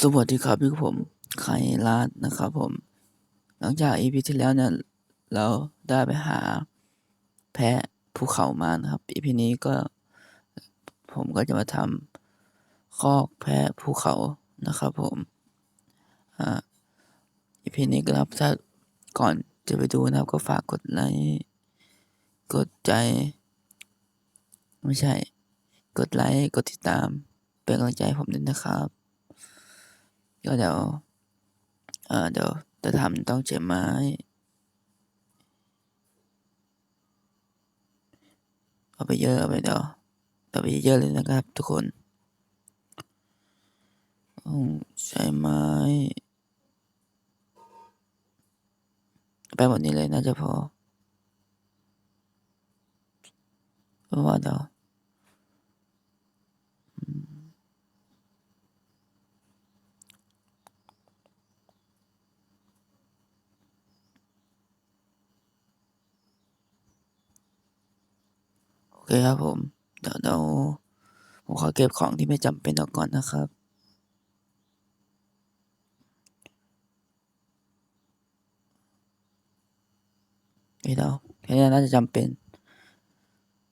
สวัสดีครับพี่ผมไคลาดนะครับผม หลังจาก EP ที่แล้วเนี่ยเราได้ไปหาแพะภูเขามานะครับ EP นี้ก็ผมก็จะมาทำคอกแพะภูเขานะครับผมอ่า EP นี้ก็ครับถ้าก่อนจะไปดูนะครับ ก็ฝากกดไลค์กดใจ ไม่ใช่ กดไลค์กดติดตาม เป็นกำลังใจผมด้วยนะครับ ก็เดี๋ยวเออเดี๋ยวจะทำต้องเจ็บไม้ เอาไปเยอะเอาไปเดี๋ยวเอาไปเยอะเลยนะครับทุกคนใช้ไม้ไปหมดนี้เลยน่าจะพอเพราะว่าเดี๋ยว เคครับผม เดี๋ยวเดี๋ยวผมขอเก็บของที่ไม่จำเป็นออกก่อนนะครับ นี่เราแค่นี้น่าจะจำเป็น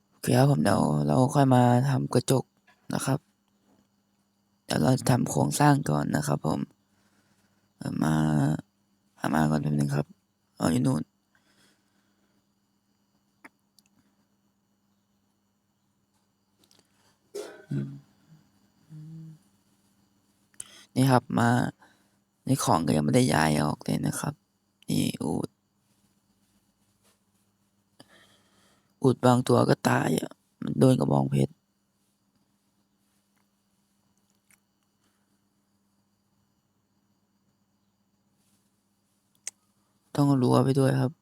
โอเคครับผมเดี๋ยวเราค่อยมาทำกระจกนะครับ เดี๋ยวเราทำโครงสร้างก่อนนะครับผม มาหามาก่อนแป๊บนึงครับอ๋ออยู่นู่น อืม นี่ครับมา นี่ของก็ยังไม่ได้ย้ายออกเลยนะครับ นี่อูด อูดบางตัวก็ตายอะ มันโดนกระบองเพชร ต้องเอารั้วไปด้วยครับ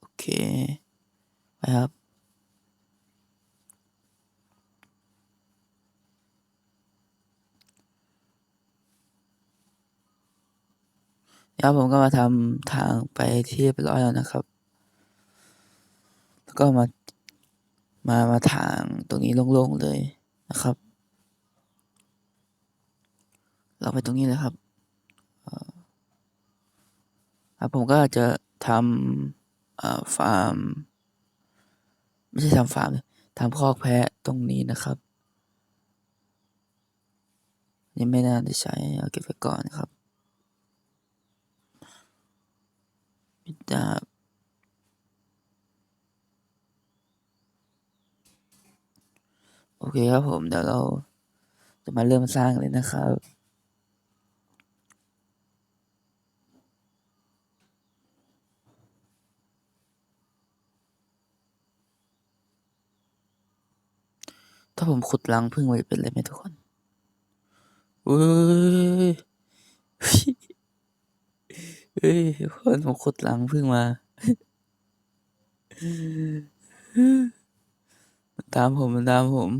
โอเค ไปครับ แล้วผมก็มาทำทางไปที่เรียบร้อยแล้วนะครับ แล้วก็มา มา มาถางตรงนี้โล่งๆเลยนะครับ เราไปตรงนี้เลยครับเอ่อครับผมก็จะทำฟาร์ม ไม่ใช่ทำฟาร์มทำคอกแพะตรงนี้นะครับ นี่ไม่น่าจะใช้เอาเก็บไว้ก่อนครับ มิดาบโอเคครับผมเดี๋ยวเราจะมาเริ่มสร้างเลยนะครับถ้าผมขุดรังพึ่งไว้เป็นอะไรไหมทุกคนเฮ้ย เฮ้ยทุกคนผมขุดรังพึ่งมา มันตามผมมันตามผม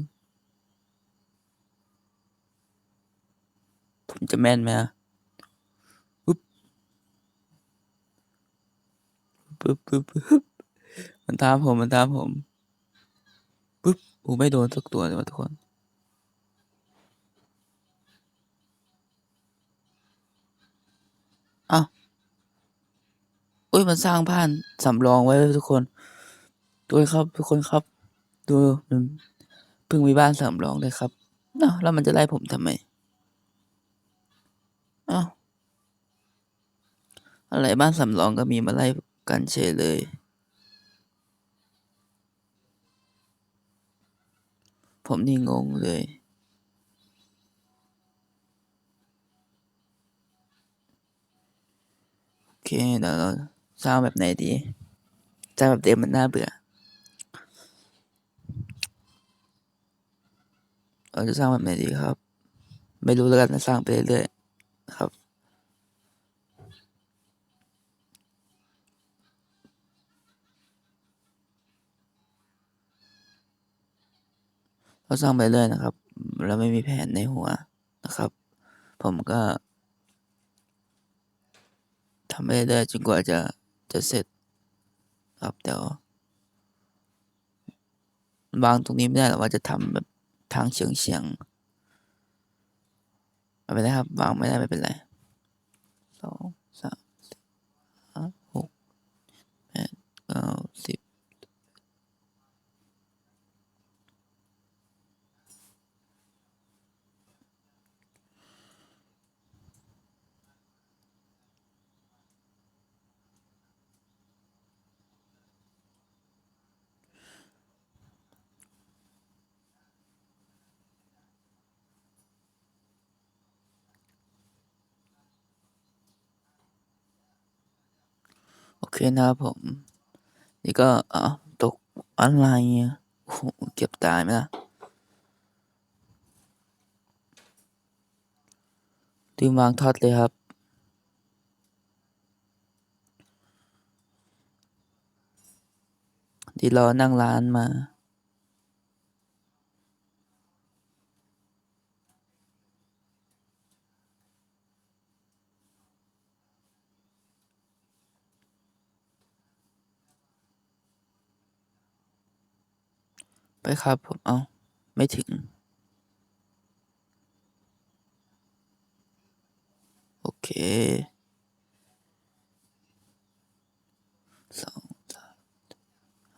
ผมจะแม่นไหมอะปึ๊บปึ๊บปึ๊บปึ๊บมันตามผมมันตามผมปึ๊บโอ้ไม่โดนสักตัวเลยวะทุกคนอ้าว อุ้ยมันสร้างบ้านสำรองไว้เลยทุกคนดูครับ ทุกคนครับ ดูมันเพิ่งมีบ้านสำรองเลยครับอ้าวแล้วมันจะไล่ผมทำไมอ้าวอะไรบ้านสำรองก็มีมาไล่กันเฉยเลยผมนี่งงเลย โอเคเดี๋ยวเรา สร้างแบบไหนดีสร้างแบบเดิมมันน่าเบื่อ เราจะสร้างแบบไหนดีครับ ไม่รู้แล้วกันนะสร้างไปเรื่อยๆครับ เราสร้างไปเรื่อยนะครับ เราไม่มีแผนในหัวนะครับ ผมก็ทำไปเรื่อยๆจนกว่าจะ จะเสร็จครับเดี๋ยววางตรงนี้ไม่ได้หรอกว่าจะทำแบบทางเฉียงเฉียงๆไปไม่เป็นไรครับวางไม่ได้ไม่เป็นไรสองสามสี่ห้าหกแปดเก้าสิบ โอเคนะครับผม นี่ก็อ่าตกอะไรโอ้โหเก็บตายไหมล่ะลืมวางท็อตเลยครับที่รอนั่งร้านมา ไปครับผมเอาไม่ถึง โอเคสองสาม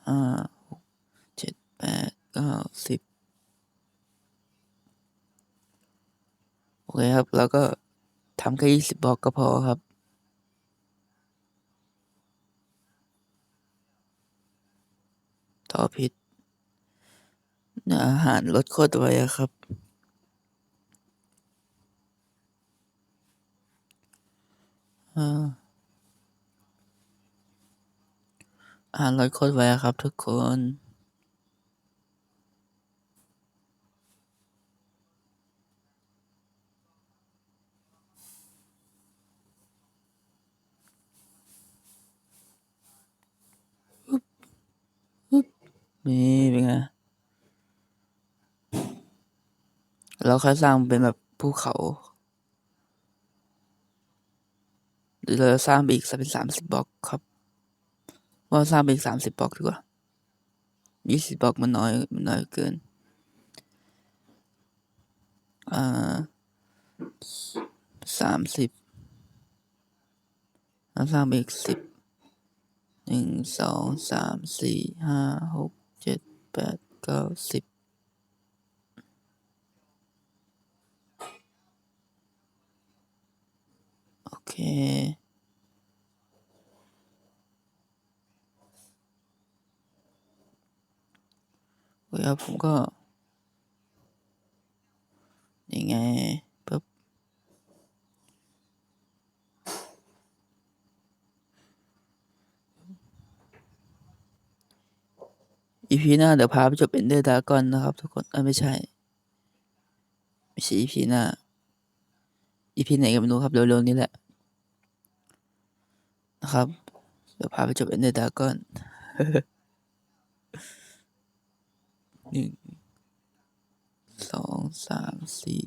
ห้าหกเจ็ดแปดเก้าสิบโอเคครับ แล้วก็ทำแค่ยี่สิบบล็อกก็พอครับต่อผิด ออาหารลดโคตรไวอะครับอาอาหารลดโคตรไวอะครับทุกคนนี่เป็นไง เราค่อยสร้างเป็นแบบภูเขา หรือเราจะสร้างไปอีกสักเป็นสามสิบบล็อกครับ ว่าสร้างไปอีกสามสิบบล็อกดีกว่ายี่สิบบล็อกมันน้อยมันน้อยเกินอ่าสามสิบแล้วสร้างไปอีกสิบหนึ่งสองสามสี่ห้าหกเจ็ดแปดเก้าสิบโอ เค โอเคครับผมก็ยังไงปึ๊บอีพีหน้าเดี๋ยวพาไปจบเอนเดอร์ดากอนนะครับ ทุกคนเอ้ยไม่ใช่ ไม่ใช่อีพีหน้าอีพีไหนก็ไม่รู้ครับเร็วๆนี้แหละ นะครับ เดี๋ยวพาไปจบเอ็นเดอร์ดากอนหนึ่งสองสามสี่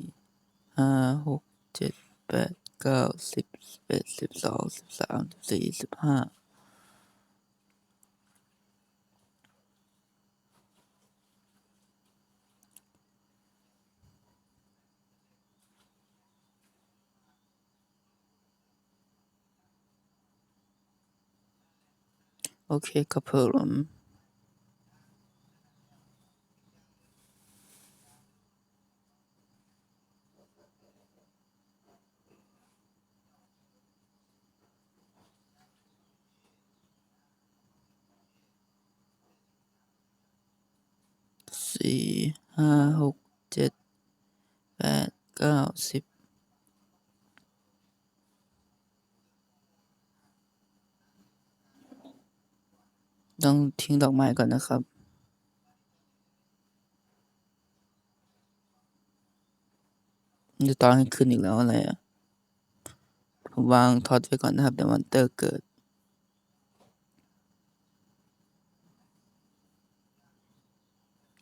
ห้าหกเจ็ดแปดเก้าสิบสิบเอ็ดสิบสองสิบสามสิบสี่สิบห้า โอเคครับผมสี่ห้าหกเจ็ดแปดเก้าสิบ ต้องทิ้งดอกไม้ก่อนนะครับจะตอนให้ขึ้นอีกแล้วอะไรอะผมวางท็อตไว้ก่อนนะครับเดี๋ยวมอนเตอร์เกิด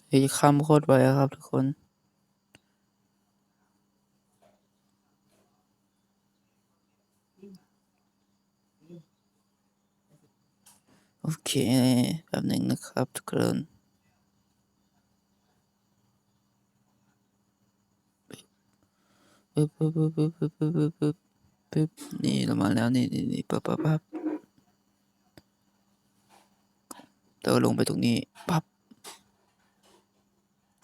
เฮ้ยข้ามโคตรไวครับทุกคน โอเคแป๊บหนึ่งนะครับทุกคนปึ๊บปึ๊บปึ๊บปึ๊บปึ๊บปึ๊บปึ๊บปึ๊บปึ๊บนี่เรามาแล้วนี่นี่นี่ปั๊บปั๊บปั๊บเราลงไปตรงนี้ปั๊บ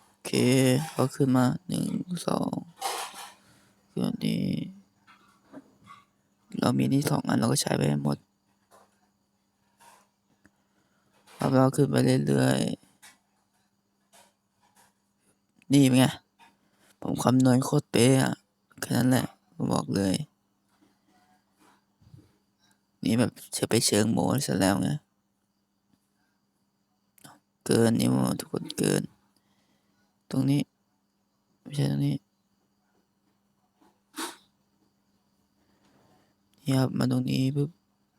โอเคก็ขึ้นมาหนึ่งสองขึ้นอันนี้เรามีนี่สองอันเราก็ใช้ไปหมด ครับเราขึ้นไปเรื่อยๆ นี่ไง ผมคำนวณโคตรเป๊ะอะแค่นั้นแหละผมบอกเลย นี่แบบจะไปเชิงโมซะแล้วไง เกินนี่โมทุกคนเกิน ตรงนี้ ไม่ใช่ตรงนี้นี่ครับมาตรงนี้ปึ๊บ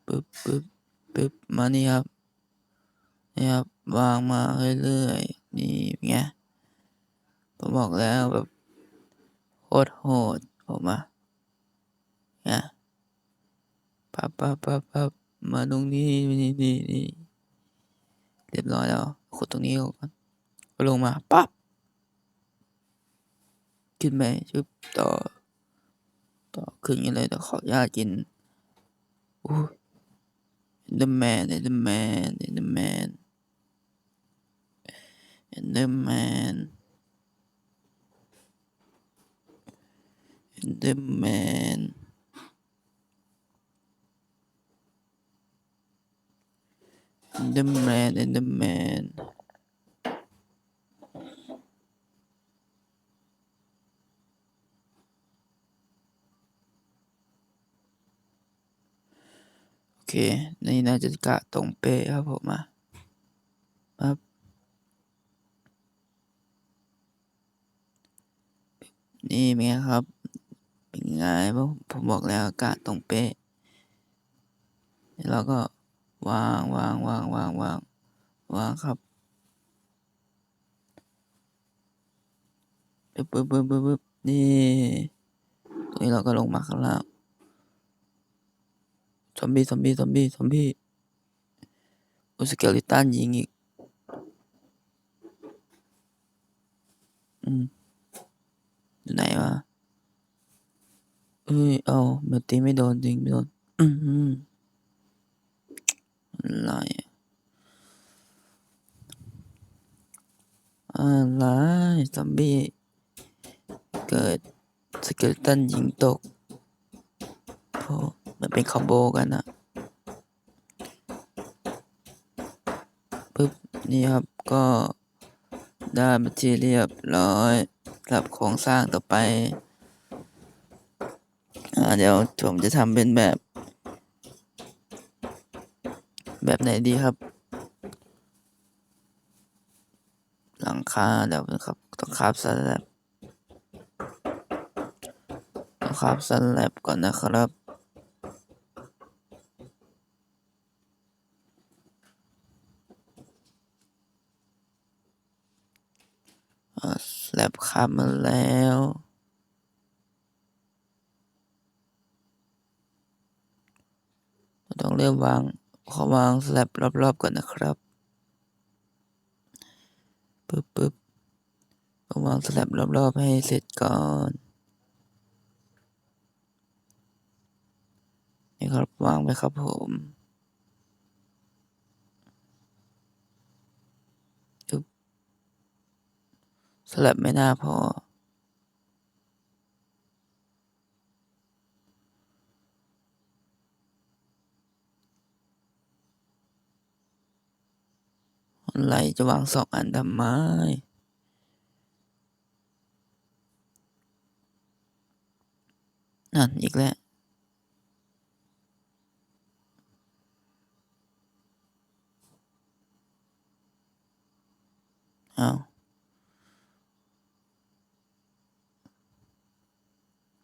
ปึ๊บปึ๊บปึ๊บมานี่ครับ นี่ครับวางมาเรื่อยๆนี่เป็นไงผมบอกแล้วแบบโคตรโหดผมอะเนี่ยปั๊บปั๊บปั๊บปั๊บมาตรงนี้นี่นี่นี่เรียบร้อยแล้วกดตรงนี้ก่อนก็ลงมาปั๊บขึ้นไปชึบต่อ ต่อขึ้นกันเลยแต่ขออนุญาตกินอู้เดอร์แมนเอ็นเดอร์แมนเอ็นเดอร์แมน Enderman Enderman Enderman Enderman โอเค นี่น่าจะกะตรงเป๊ะครับผมอะครับ นี่เป็นไงครับ เป็นไงผมผมบอกแล้วอากะตรงเป๊ะแล้วก็วางวางวางวางวางวางครับปึ๊บปึ๊บปึ๊บปึ๊บปึ๊บนี่ตรงนี้เราก็ลงมาข้างล่างซอมบี้ซอมบี้ซอมบี้ซอมบี้โอสเกลิตันยิงอีกอืม อยู่ไหนวะเอ้ย เอาแบบตีไม่โดนจริงไม่โดน อืมอืมอะไรอะไรซอมบี้ เกิดสเกลตันยิงตกโอ้มันเป็นคอมโบกันอะปึ๊บ นี่ครับ ก็ได้มาที่เรียบร้อย สับโครงสร้างต่อไปอเดี๋ยวผมจะทำเป็นแบบ แบบไหนดีครับ หลังคาเดี๋ยวนครับต้องคาบสแลบต้องคาบสแลบก่อนนะครับ อ่าส แลบคาบมาแล้ว ต้องเริ่มวางขอวางสแลบรอบๆก่อนนะครับปึ๊บปึ๊บต้องวางสแลบรอบๆให้เสร็จก่อน นี่ครับวางไปครับผมปึ๊บ สแลบไม่น่าพอ อะไรจะวางสองอันทำไมนั่นอีกแล้วอ้าว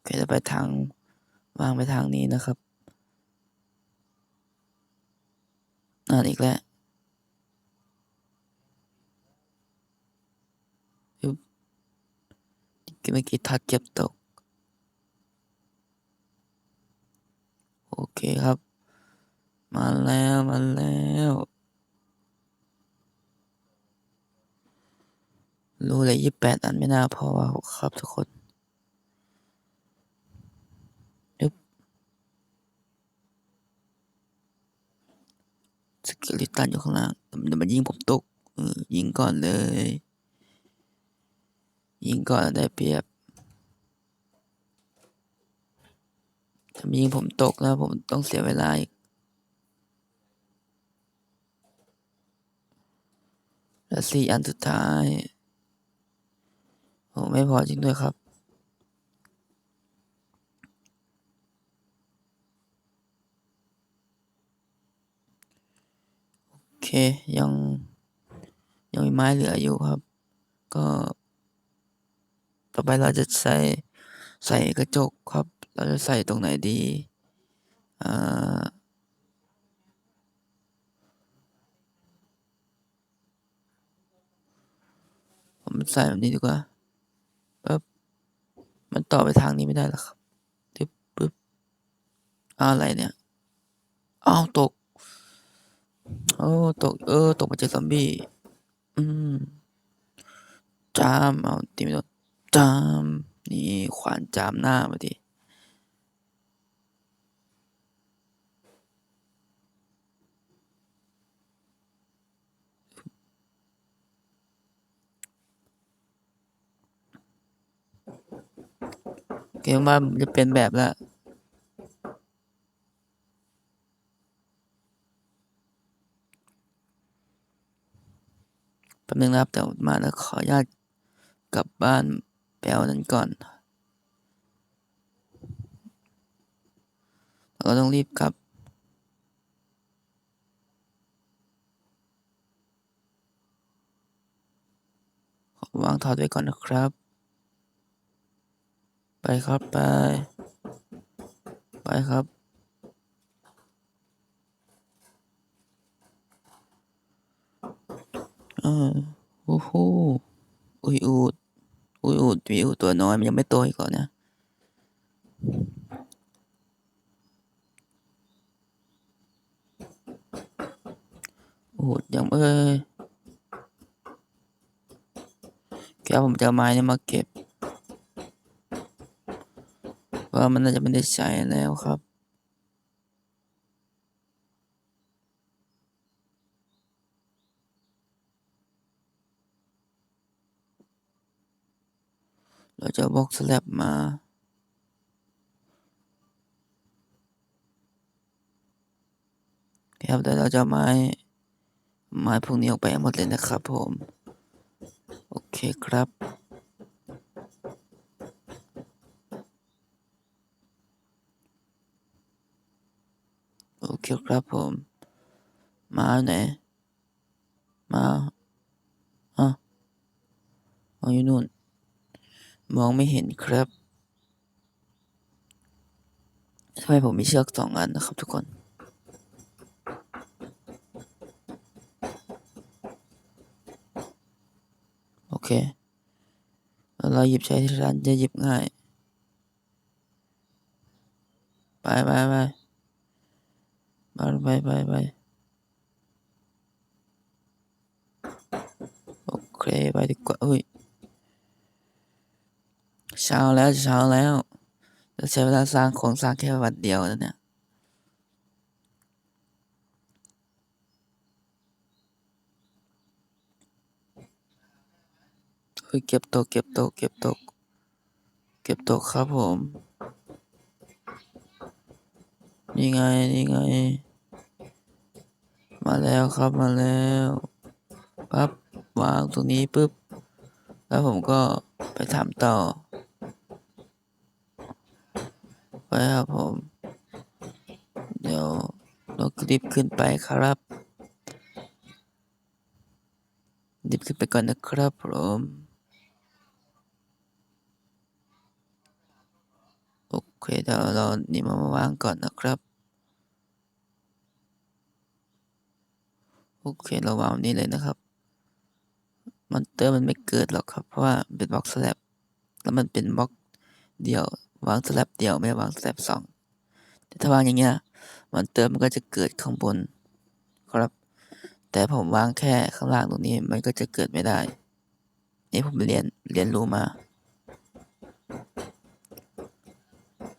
โอเคจะไปทางวางไปทางนี้นะครับนั่นอีกแล้วเมื่อกี้ทัดเก็บตก โอเคครับ มาแล้วมาแล้วรู้เลยยี่แปดอันไม่น่าพอครับทุกคน สเกลิตันอยู่ข้างล่างแต่มันยิงผมตกยิงก่อนเลย ยิงก่อนได้เปรียบถ้ายิงผมตกแล้วผมต้องเสียเวลาอีกและสี่อันสุดท้ายโอ้ไม่พอจริงด้วยครับ เคยังยังมีไม้เหลืออยู่ครับ ก็ ต่อไปเราจะใส่ใส่กระจกครับ เราจะใส่ตรงไหนดีอ่าผมใส่แบบนี้ดีกว่าปึ๊บมันต่อไปทางนี้ไม่ได้หรอครับปึ๊บปึ๊บอ้าวอะไรเนี่ยอ้าวตก โอ้ตกเออ ตกมาเจากซอมบี้อืมจามเอาตีไม่โดนจามนี่ขวานจามหน้ามาดิเกมว่ามันจะเป็นแบบแล้ว แป๊บนึงนะครับเดี๋ยวมาแล้วขออนุญาตกลับบ้านแปลนั้นก่อนเราก็ต้องรีบกลับวางทอดไว้ก่อนนะครับ ไปครับไป ไปครับ เออ โอ้โหอุยอูดอุยอูดมีอูดตัวน้อยมันยังไม่โตอีกก่อนนะอูดยังเอ้ยแกผมจะเอไม้นี่มาเก็บ ว่ามันน่าจะไม่ได้ใช้แล้วครับ เราจะบล็อกสแลบมา ครับเดี๋ยวเราจะไม้ไม้พวกนี้ออกไปให้หมดเลยนะครับผม โอเคครับโอเคครับผม มาไหน มาอะเอาอยู่นู่น มองไม่เห็นครับทำไมผมมีเชือกสองอันนะครับทุกคน โอเค เราหยิบใช้ที่ร้านจะหยิบง่าย ไปไปไปไปไปไปไปโอเค ไปดีกว่าเฮ้ย เช้าแล้วเช้าแล้ว จะใช้เวลาสร้างโครงสร้างแค่วันเดียวแล้วเนี่ยเฮ้ยเก็บตกเก็บตกเก็บตก เก็บตกครับผม นี่ไงนี่ไง มาแล้วครับมาแล้วปั๊บวางตรงนี้ปุ๊บ แล้วผมก็ไปทำต่อ ไปครับผม เดี๋ยวเรารีบขึ้นไปครับรีบขึ้นไปก่อนนะครับผมโอเคเดี๋ยวเรานี่มามาวางก่อนนะครับโอเคเราวางนี้เลยนะครับมอนเตอร์มันไม่เกิดหรอกครับ เพราะว่าเป็นบล็อกสแลบแล้วมันเป็นบล็อกเดียว วางสแลบเดียวไม่วางสแลบสองแต่ถ้าวางอย่างเงี้ยมันเติมมันก็จะเกิดข้างบนครับ แต่ผมวางแค่ข้างล่างตรงนี้มันก็จะเกิดไม่ได้ นี่ผมเรียนเรียนรู้มา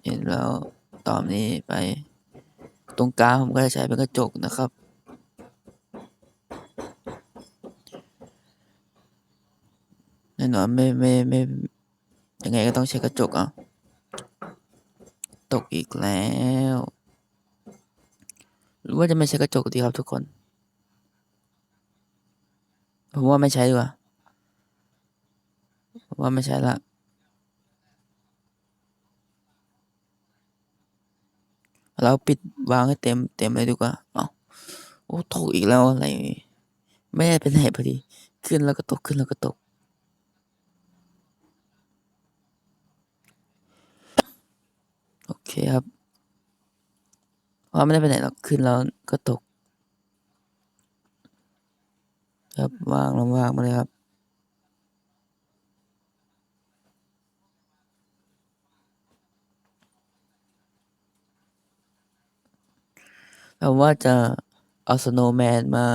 เห็นแล้วตอนนี้ไป ตรงกลางผมก็จะใช้เป็นกระจกนะครับแน่นอนไม่ไม่ไม่ยังไงก็ต้องใช้กระจกอะ ตกอีกแล้ว หรือว่าจะไม่ใช้กระจกดีครับทุกคน ผมว่าไม่ใช้ดีกว่าว่าไม่ใช้ละ เราปิดวางให้เต็มเต็มเลยดีกว่า เอาโอ้ตกอีกแล้วอะไร ไม่ได้เป็นไหนพอดี ขึ้นแล้วก็ตกขึ้นแล้วก็ตก โอเครับเพราะไม่ได้ไปไหนหรอกขึ้นแล้วก็ตก ครับว่างลงว่างมาเลยครับเราว่าจะเอาสโนแมนมา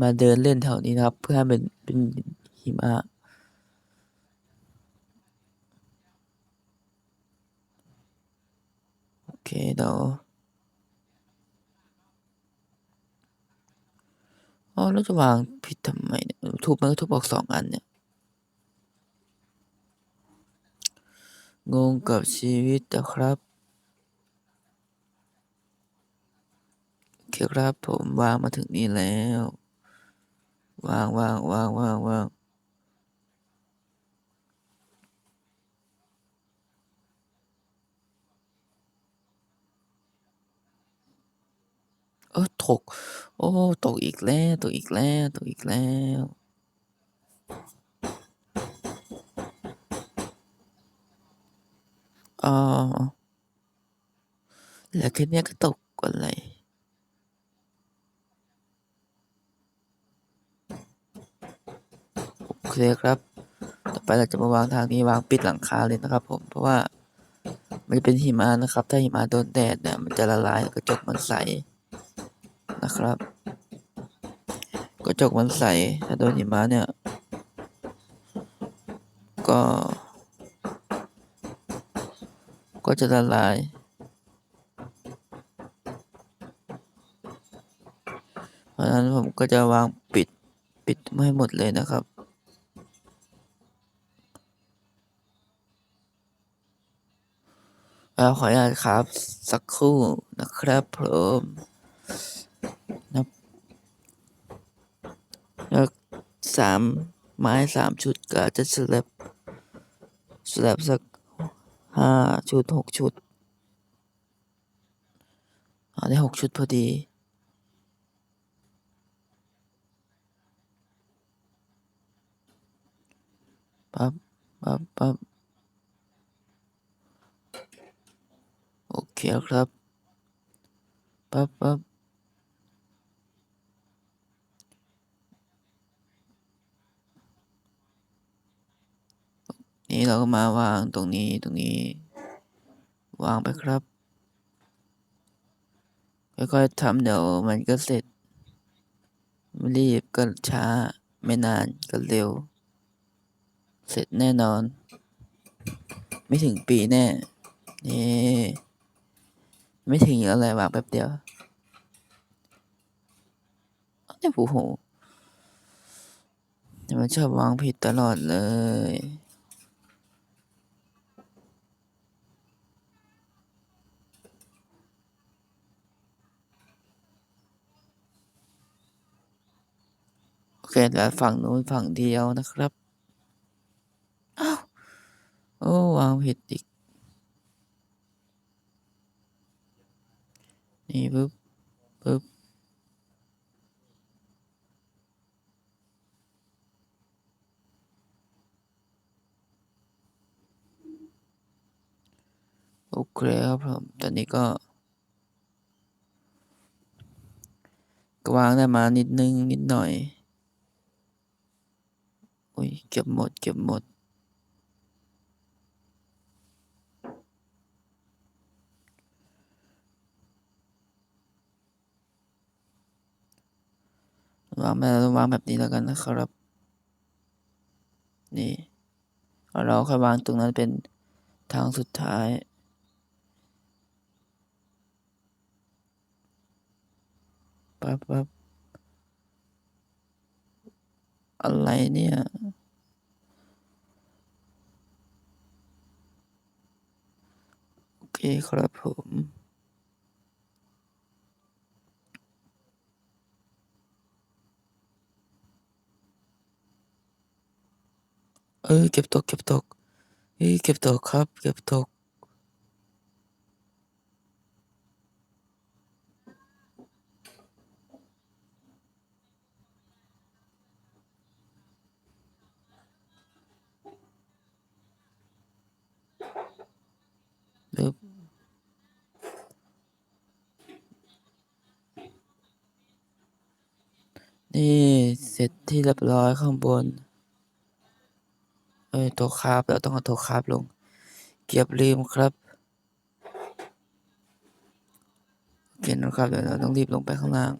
มาเดินเล่นแถวนี้นะครับ เพื่อให้เป็นเป็นหิมะโอ เคเดี๋ยวอ๋อแล้วจะวางผิดทำไมเนี่ยทุบมันก็ทุบออกสองอันเนี่ย งงกับชีวิตนะครับ โอเคครับผมวางมาถึงนี่แล้ว วางวางวางวางวาง เออตก โอ้ ตกอีกแล้ว ตกอีกแล้ว ตกอีกแล้ว อ๋อ แล้วแค่เนี้ยก็ตกอะไรโอเคครับ ต่อไปเราจะมาวางทางนี้วางปิดหลังคาเลยนะครับ ผม เพราะว่ามันจะเป็นหิมะนะครับ ถ้าหิมะโดนแดดเนี่ยมันจะละลายกระจกมันใส นะครับ กระจกมันใส ถ้าโดนหิมะเนี่ย ก็ ก็จะละลาย เพราะฉะนั้นผมก็จะวางปิดปิดไม่ให้หมดเลยนะครับแล้วขออนุญาตครับ สักครู่นะครับผมนับแล้ว สามไม้สามชุดก็จะสลับสลับสักห้าชุดหกชุดเอาได้หกชุดพอดีปั๊บปั๊บปั๊บโอเคครับปั๊บปั๊บ นี่เราก็มาวางตรงนี้ตรงนี้ วางไปครับ ค่อยๆทำเดี๋ยวมันก็เสร็จ ไม่รีบก็ช้า ไม่นานก็เร็ว เสร็จแน่นอน ไม่ถึงปีแน่ นี่ ไม่ถึงอีกแล้วแหละวางแป๊บเดียวเนี่ยผู้โหแต่มันชอบวางผิดตลอดเลย โอเคแล้วฝั่งนู้นฝั่งเดียวนะครับอ้าวโอ้วางผิดอีก นี่ปึ๊บปึ๊บโอเคครับผมตอนนี้ก็กวางได้มานิดนึงนิดหน่อย อ้ยเก็บหมด เก็บหมด วางแบบวางแบบนี้แล้วกันนะครับ นี่ เราค่อยวางตรงนั้นเป็นทางสุดท้ายปั๊บปั๊บ อะไรเนี่ย โอเคครับผมเออเก็บตกเก็บตกเฮ้ยเก็บตกครับ เก็บตก สร็จที่เรียบร้อยข้างบน เอ้ยตัวคาบเราต้องเอาตัวคาบลง เก็บลืมครับโอเคนะครับเดี๋ยวเราต้องรีบลงไปข้างล่าง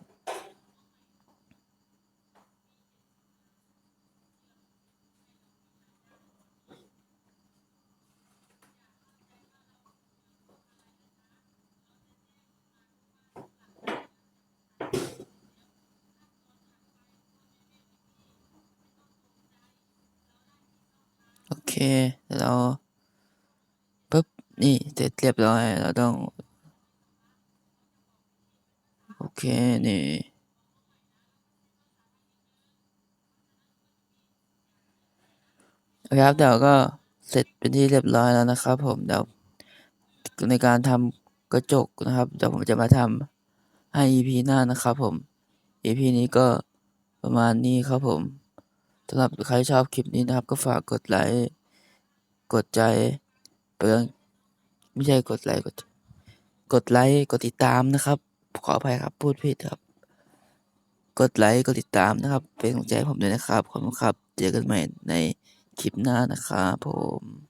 เคเดี๋ยวเราปึ๊บ นี่เสร็จเรียบร้อย เราต้อง โอเค นี่โอเคครับเดี๋ยวก็เสร็จเป็นที่เรียบร้อยแล้วนะครับ ผมเดี๋ยวในการทำกระจกนะครับเดี๋ยวผมจะมาทำให้ EP หน้านะครับ ผม EP นี้ก็ประมาณนี้ครับผมสำหรับใครชอบคลิปนี้นะครับ ก็ฝากกดไลค์ กดใจเปลืองไม่ใช่กดไลค์กด กดไลค์กดติดตามนะครับ ขออภัยครับพูดผิดครับ กดไลค์กดติดตามนะครับ เป็นกำลังใจให้ผมด้วยนะครับขอบคุณครับ เจอกันใหม่ในคลิปหน้านะครับผม